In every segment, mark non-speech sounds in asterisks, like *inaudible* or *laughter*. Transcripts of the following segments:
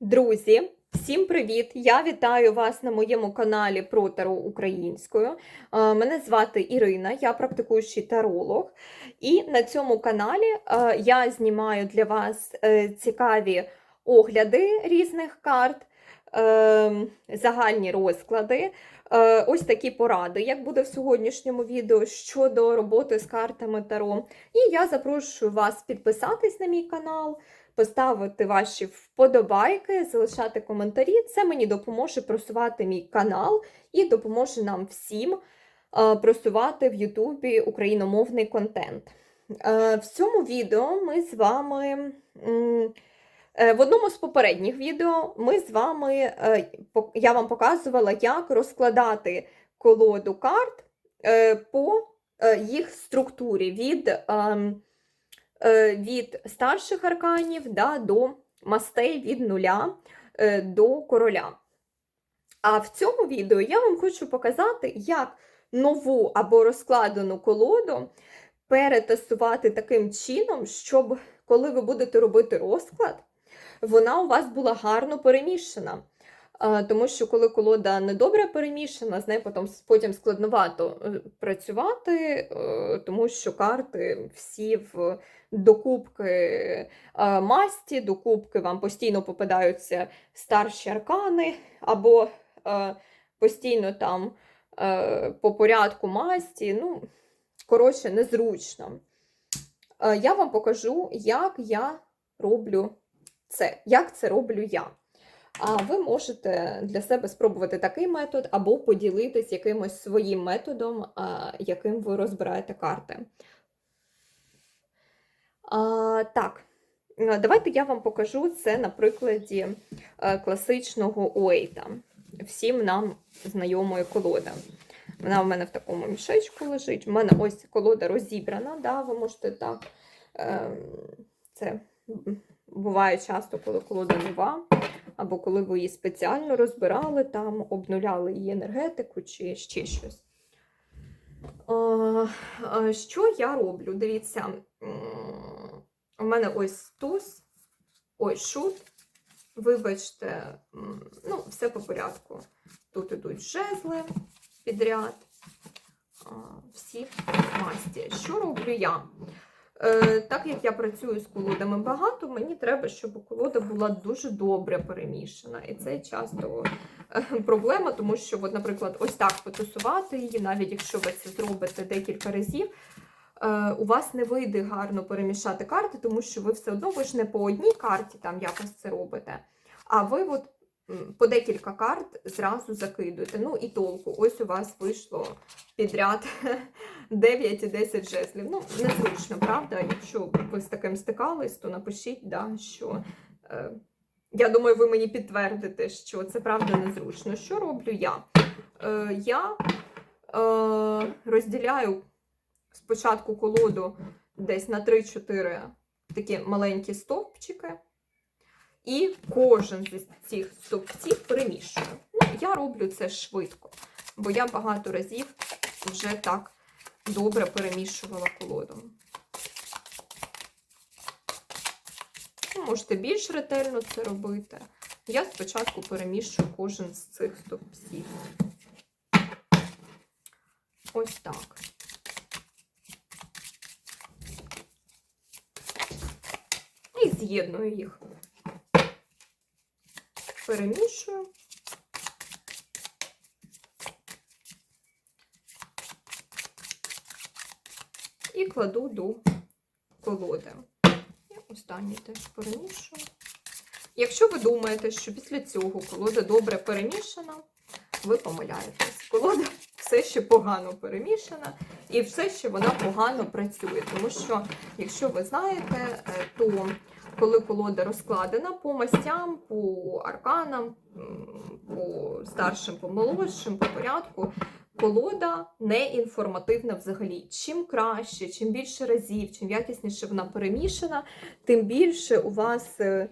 Друзі, всім привіт! Я вітаю вас на моєму каналі про таро українською. Е, Мене звати Ірина, я практикуючий таролог. І на цьому каналі е, я знімаю для вас е, цікаві огляди різних карт, загальні розклади. Ось такі поради, як буде в сьогоднішньому відео щодо роботи з картами Таро. І я запрошую вас підписатись на мій канал, поставити ваші вподобайки, залишати коментарі. Це мені допоможе просувати мій канал і допоможе нам всім е, просувати в Ютубі україномовний контент. Е, В цьому відео ми з вами. е, В одному з попередніх відео ми з вами, я вам показувала, як розкладати колоду карт по їх структурі від, ем, від старших арканів да, до мастей від нуля е, до короля. А в цьому відео я вам хочу показати, як нову або розкладену колоду перетестувати таким чином, щоб коли ви будете робити розклад, вона у вас була гарно перемішана. Тому що коли колода недобре перемішана, з нею потім, потім складновато е, працювати, е, тому що карти всі в докупки е, масті, докупки вам постійно попадаються старші аркани, або постійно там по порядку масті. Ну, коротше, незручно. Я вам покажу, як я роблю це, як це роблю я. А ви можете для себе спробувати такий метод або поділитись якимось своїм методом, яким ви розбираєте карти. А, так, е, давайте я вам покажу це на прикладі е, класичного Уейта. Всім нам знайомої колоди. Вона в мене в такому мішечку лежить. У мене ось колода розібрана, да, ви можете так. Е, це буває часто, коли колода нова, або коли ви її спеціально розбирали, там, обнуляли її енергетику чи ще щось. Що я роблю? Дивіться, у мене ось туз, ось шут. Вибачте, ну, все по порядку. Тут ідуть жезли підряд, всі масті. Що роблю я? Е, так як я працюю з колодами багато, мені треба, щоб колода була дуже добре перемішана. І це часто е, проблема, тому що, от, наприклад, ось так потусувати її, навіть якщо ви це зробите декілька разів, е, у вас не вийде гарно перемішати карти, тому що ви все одно ви ж не по одній карті там якось це робите. А ви от по декілька карт зразу закидуєте. Ну і толку. Ось у вас вийшло підряд *laughs* 9 і 10 жезлів. Ну, незручно, правда? Якщо ви з таким стикались, то напишіть, да, що. Е, я думаю, ви мені підтвердите, що це правда незручно. Що роблю я? Е, я е, розділяю спочатку колоду десь на 3-4 такі маленькі стовпчики. І кожен з цих стовпців перемішую. Ну, я роблю це швидко, бо я багато разів вже так добре перемішувала колоду. Можете більш ретельно це робити. Я спочатку перемішую кожен з цих стовпців. Ось так. І з'єдную їх. Перемішую. І кладу до колоди. І останній теж перемішую. Якщо ви думаєте, що після цього колода добре перемішана, ви помиляєтесь. Колода *laughs* все ще погано перемішана і все ще вона погано працює. Тому що, якщо ви знаєте, е, то коли колода розкладена по мастям, по арканам, по старшим, по молодшим, по порядку, колода не інформативна взагалі. Чим краще, чим більше разів, чим якісніше вона перемішана, тим більше у вас. е,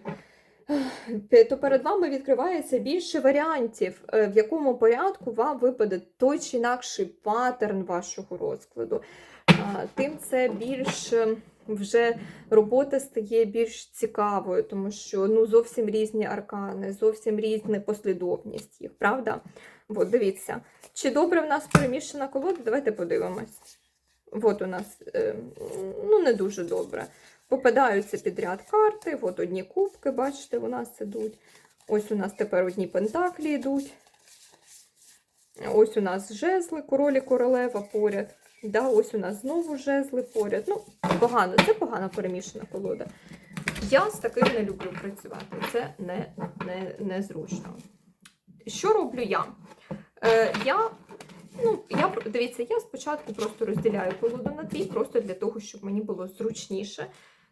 То перед вами відкривається більше варіантів, е, в якому порядку вам випаде той чи інакший паттерн вашого розкладу. Тим це більш е, вже робота стає більш цікавою, тому що ну, зовсім різні аркани, зовсім різна послідовність їх, правда? От, дивіться, чи добре в нас перемішана колода? Давайте подивимось. От у нас е, ну, не дуже добре. Попадаються підряд карти, от одні кубки, бачите, у нас ідуть. Ось у нас тепер одні пентаклі йдуть. Ось у нас жезли, король і королева поряд. Да, ось у нас знову жезли поряд. Ну, погано, це погано перемішана колода. Я з таким не люблю працювати. Це не, не, незручно. Що роблю я? Е, я, ну, я, дивіться, я спочатку просто розділяю колоду на дві, просто для того, щоб мені було зручніше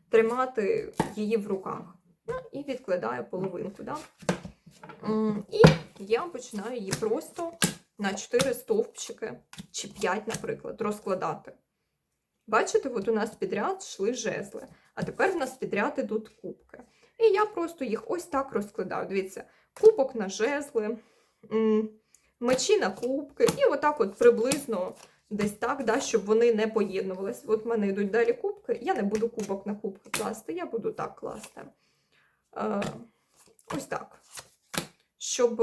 тримати її в руках. Ну, і відкладаю половинку. Да? І я починаю її просто на 4 стовпчики чи 5, наприклад, розкладати. Бачите, от у нас підряд йшли жезли, а тепер в нас підряд ідуть кубки. І я просто їх ось так розкладаю. Дивіться, кубок на жезли, мечі на кубки, і отак от приблизно десь так, да, щоб вони не поєднувалися. От в мене йдуть далі кубки, я не буду кубок на кубки класти, я буду так класти. Е, ось так. Щоб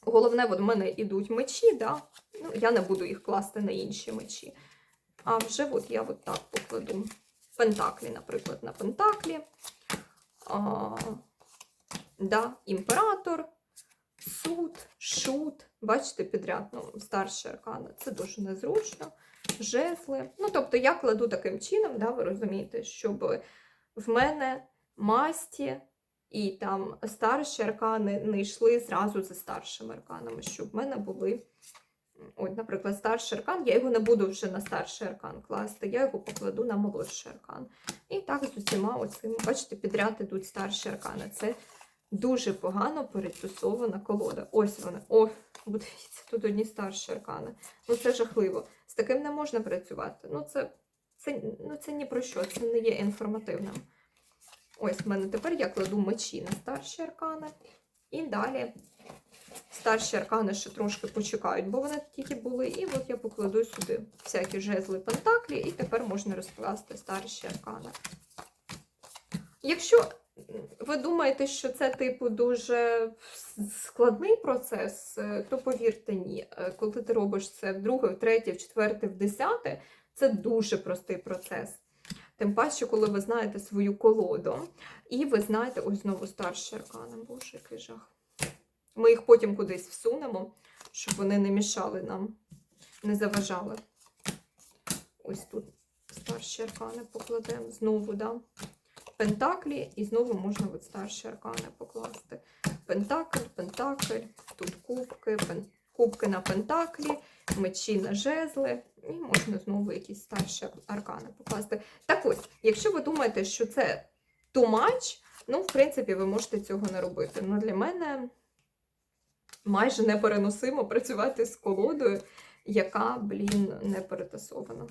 головне, в мене йдуть мечі, да? ну, я не буду їх класти на інші мечі. А вже от я от так покладу. Пентаклі, наприклад, на пентаклі. А, да, імператор, суд, шут. Бачите, підряд, ну, старші аркани. Це дуже незручно. Жезли. Ну, тобто я кладу таким чином, да, ви розумієте, щоб в мене масті і там старші аркани не йшли зразу за старшими арканами, щоб в мене були. От, наприклад, старший аркан, я його не буду вже на старший аркан класти, я його покладу на молодший аркан. І так з усіма оцими, бачите, підряд ідуть старші аркани. Це дуже погано перетусована колода. Ось вони. О, дивіться, тут одні старші аркани. Ну це жахливо. З таким не можна працювати. Ну це, це, ну, це ні про що, це не є інформативним. Ось в мене тепер я кладу мечі на старші аркани. І далі старші аркани ще трошки почекають, бо вони тільки були. І от я покладу сюди всякі жезли пентаклі, і тепер можна розкласти старші аркани. Якщо ви думаєте, що це, типу, дуже складний процес, е, то повірте ні. Е, Коли ти робиш це в друге, в третє, в четверте, в десяте, це дуже простий процес. Тим паче, коли ви знаєте свою колоду, і ви знаєте, ось знову старші аркани. Боже, який жах. Ми їх потім кудись всунемо, щоб вони не мішали нам, не заважали. Ось тут старші аркани покладемо. Знову, да? Пентаклі, і знову можна от старші аркани покласти. Пентакль, пентакль, тут кубки, пен... кубки на пентаклі, мечі на жезли, і можна знову якісь старші аркани покласти. Так ось, якщо ви думаєте, що це too much, ну, в принципі, ви можете цього не робити. Ну, для мене майже непереносимо працювати з колодою, яка, блін, не перетасована.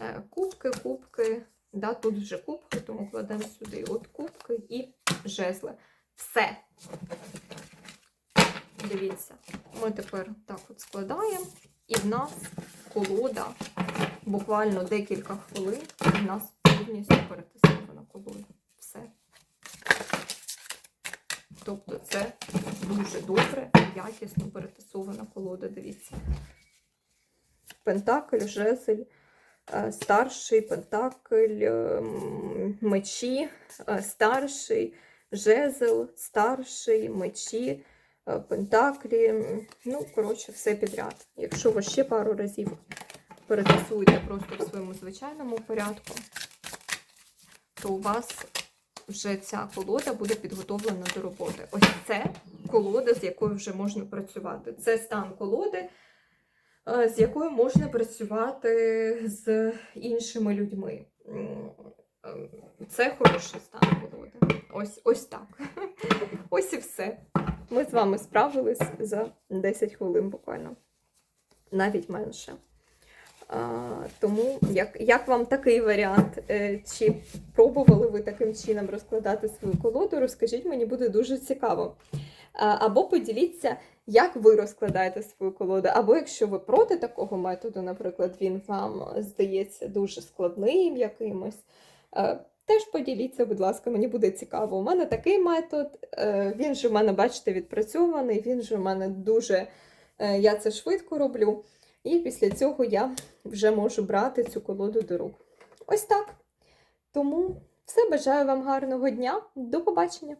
Е, Кубки, кубки. Да, тут вже кубки, тому кладемо сюди от кубки і жезли. Все. Дивіться, ми тепер так от складаємо, і в нас колода буквально декілька хвилин, в нас повністю перетасована колода. Все. Тобто це дуже добре, якісно перетасована колода, дивіться. Пентакль, жезель, е, старший, пентакль, ем, мечі, е, старший, жезл, старший, мечі, пентаклі. Ну, коротше, все підряд. Якщо ви ще пару разів перетасуєте просто в своєму звичайному порядку, то у вас вже ця колода буде підготовлена до роботи. Ось це колода, з якою вже можна працювати. Це стан колоди, е, з якою можна працювати з іншими людьми. Е, Це хороший стан колоди. Ось, ось так. *laughs* Ось і все. Ми з вами справились за 10 хвилин буквально. Навіть менше. Тому як, як вам такий варіант? Е, Чи пробували ви таким чином розкладати свою колоду? Розкажіть, мені буде дуже цікаво. А, Або поділіться, як ви розкладаєте свою колоду, або якщо ви проти такого методу, наприклад, він вам здається дуже складним якимось. Теж поділіться, будь ласка, мені буде цікаво. У мене такий метод, е, він же в мене, бачите, відпрацьований, він же в мене дуже, е, я це швидко роблю. І після цього я вже можу брати цю колоду до рук. Ось так. Тому все бажаю вам гарного дня. До побачення!